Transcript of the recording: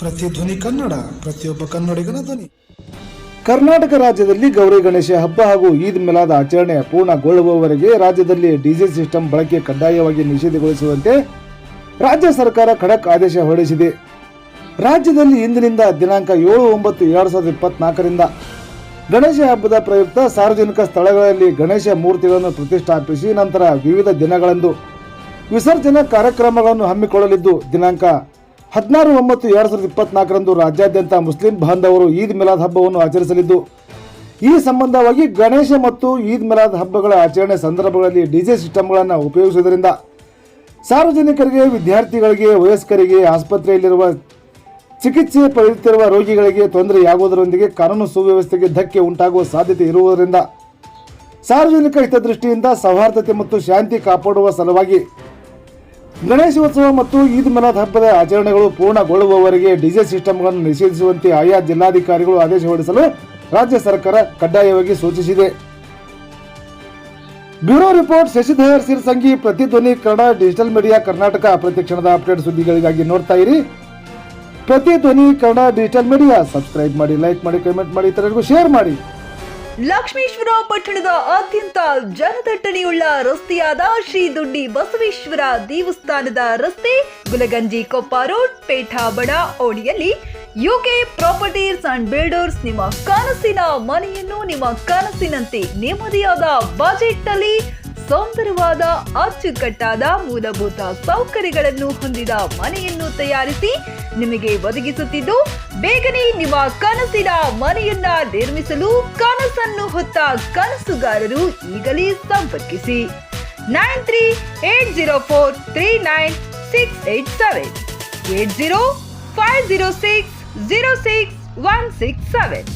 ಪ್ರತಿಧ್ವನಿ ಕನ್ನಡ, ಪ್ರತಿಯೊಬ್ಬ ಕನ್ನಡಿಗನ ಧ್ವನಿ. ಕರ್ನಾಟಕ ರಾಜ್ಯದಲ್ಲಿ ಗೌರಿ ಗಣೇಶ ಹಬ್ಬ ಹಾಗೂ ಈದ್ ಮಿಲಾದ ಆಚರಣೆ ಪೂರ್ಣಗೊಳ್ಳುವವರೆಗೆ ರಾಜ್ಯದಲ್ಲಿ ಡಿಜೆ ಸಿಸ್ಟಮ್ ಬಳಕೆ ಕಡ್ಡಾಯವಾಗಿ ನಿಷೇಧಗೊಳಿಸುವಂತೆ ರಾಜ್ಯ ಸರ್ಕಾರ ಖಡಕ್ ಆದೇಶ ಹೊರಡಿಸಿದೆ. ರಾಜ್ಯದಲ್ಲಿ ಇಂದಿನಿಂದ ದಿನಾಂಕ ಏಳು ಒಂಬತ್ತು ಎರಡು ಸಾವಿರದ ಇಪ್ಪತ್ನಾಲ್ಕರಿಂದ ಗಣೇಶ ಹಬ್ಬದ ಪ್ರಯುಕ್ತ ಸಾರ್ವಜನಿಕ ಸ್ಥಳಗಳಲ್ಲಿ ಗಣೇಶ ಮೂರ್ತಿಗಳನ್ನು ಪ್ರತಿಷ್ಠಾಪಿಸಿ ನಂತರ ವಿವಿಧ ದಿನಗಳಂದು ವಿಸರ್ಜನಾ ಕಾರ್ಯಕ್ರಮಗಳನ್ನು ಹಮ್ಮಿಕೊಳ್ಳಲಿದ್ದು ದಿನಾಂಕ ಹದಿನಾರು ಒಂಬತ್ತು ಎರಡು ಸಾವಿರದ ಇಪ್ಪತ್ನಾಲ್ಕರಂದು ರಾಜ್ಯಾದ್ಯಂತ ಮುಸ್ಲಿಂ ಬಾಂಧವರು ಈದ್ ಮಿಲಾದ್ ಹಬ್ಬವನ್ನು ಆಚರಿಸಲಿದ್ದು, ಈ ಸಂಬಂಧವಾಗಿ ಗಣೇಶ ಮತ್ತು ಈದ್ ಮಿಲಾದ್ ಹಬ್ಬಗಳ ಆಚರಣೆ ಸಂದರ್ಭಗಳಲ್ಲಿ ಡಿಜೆ ಸಿಸ್ಟಮ್ಗಳನ್ನು ಉಪಯೋಗಿಸುವುದರಿಂದ ಸಾರ್ವಜನಿಕರಿಗೆ, ವಿದ್ಯಾರ್ಥಿಗಳಿಗೆ, ವಯಸ್ಕರಿಗೆ, ಆಸ್ಪತ್ರೆಯಲ್ಲಿರುವ ಚಿಕಿತ್ಸೆ ಪಡೆಯುತ್ತಿರುವ ರೋಗಿಗಳಿಗೆ ತೊಂದರೆಯಾಗುವುದರೊಂದಿಗೆ ಕಾನೂನು ಸುವ್ಯವಸ್ಥೆಗೆ ಧಕ್ಕೆ ಉಂಟಾಗುವ ಸಾಧ್ಯತೆ ಇರುವುದರಿಂದ ಸಾರ್ವಜನಿಕ ಹಿತದೃಷ್ಟಿಯಿಂದ ಸೌಹಾರ್ದತೆ ಮತ್ತು ಶಾಂತಿ ಕಾಪಾಡುವ ಸಲುವಾಗಿ ಗಣೇಶೋತ್ಸವ ಮತ್ತು ಈದ್ ಮಿಲಾದ್ ಹಬ್ಬದ ಆಚರಣೆಗಳು ಪೂರ್ಣಗೊಳ್ಳುವವರೆಗೆ ಡಿಜೆ ಸಿಸ್ಟಮ್ಗಳನ್ನು ನಿಷೇಧಿಸುವಂತೆ ಆಯಾ ಜಿಲ್ಲಾಧಿಕಾರಿಗಳು ಆದೇಶ ಹೊರಡಿಸಲು ರಾಜ್ಯ ಸರ್ಕಾರ ಕಡ್ಡಾಯವಾಗಿ ಸೂಚಿಸಿದೆ. Bureau report, Shashidhar Sirsangi Pratidhvani Kannada digital media Karnataka ಪ್ರತಿಕ್ಷಣದ ಅಪ್ಡೇಟ್ ಸುದ್ದಿಗಳಿಗಾಗಿ ನೋಡ್ತಾ ಇರಿ. Pratidhvani Kannada digital media, subscribe ಮಾಡಿ, ಲೈಕ್ ಮಾಡಿ, ಕಮೆಂಟ್ ಮಾಡಿ, ಇತರರಿಗೂ ಶೇರ್ ಮಾಡಿ. ಲಕ್ಷ್ಮೇಶ್ವರ ಪಟ್ಟಣದ ಅತ್ಯಂತ ಜನದಟ್ಟಣೆಯುಳ್ಳ ರಸ್ತೆಯಾದ ಶ್ರೀ ದುಡ್ಡಿ ಬಸವೇಶ್ವರ ದೇವಸ್ಥಾನದ ರಸ್ತೆ ಗುಲಗಂಜಿ ಕೊಪ್ಪ ರೋಡ್ ಪೇಠಾಬಡ ಓಣಿಯಲ್ಲಿ ಯುಕೆ ಪ್ರಾಪರ್ಟೀಸ್ ಅಂಡ್ ಬಿಲ್ಡರ್ಸ್ ನಿಮ್ಮ ಕನಸಿನ ಮನೆಯನ್ನು ನಿಮ್ಮ ಕನಸಿನಂತೆ ನೆಮ್ಮದಿಯಾದ ಬಜೆಟ್ನಲ್ಲಿ ಸುಂದರವಾದ ಅಚ್ಚುಕಟ್ಟಾದ ಮೂಲಭೂತ ಸೌಕರ್ಯಗಳನ್ನು ಹೊಂದಿದ ಮನೆಯನ್ನು ತಯಾರಿಸಿ ನಿಮಗೆ ಒದಗಿಸುತ್ತಿದ್ದು ಬೇಗನೆ ನಿಮ್ಮ ಕನಸಿನ ಮನೆಯನ್ನ ನಿರ್ಮಿಸಲು ಕನಸನ್ನು ಹೊತ್ತ ಕನಸುಗಾರರು ಈಗಲೇ ಸಂಪರ್ಕಿಸಿ. Nine three eight zero four three nine six eight seven. Eight zero five zero six zero six one six seven.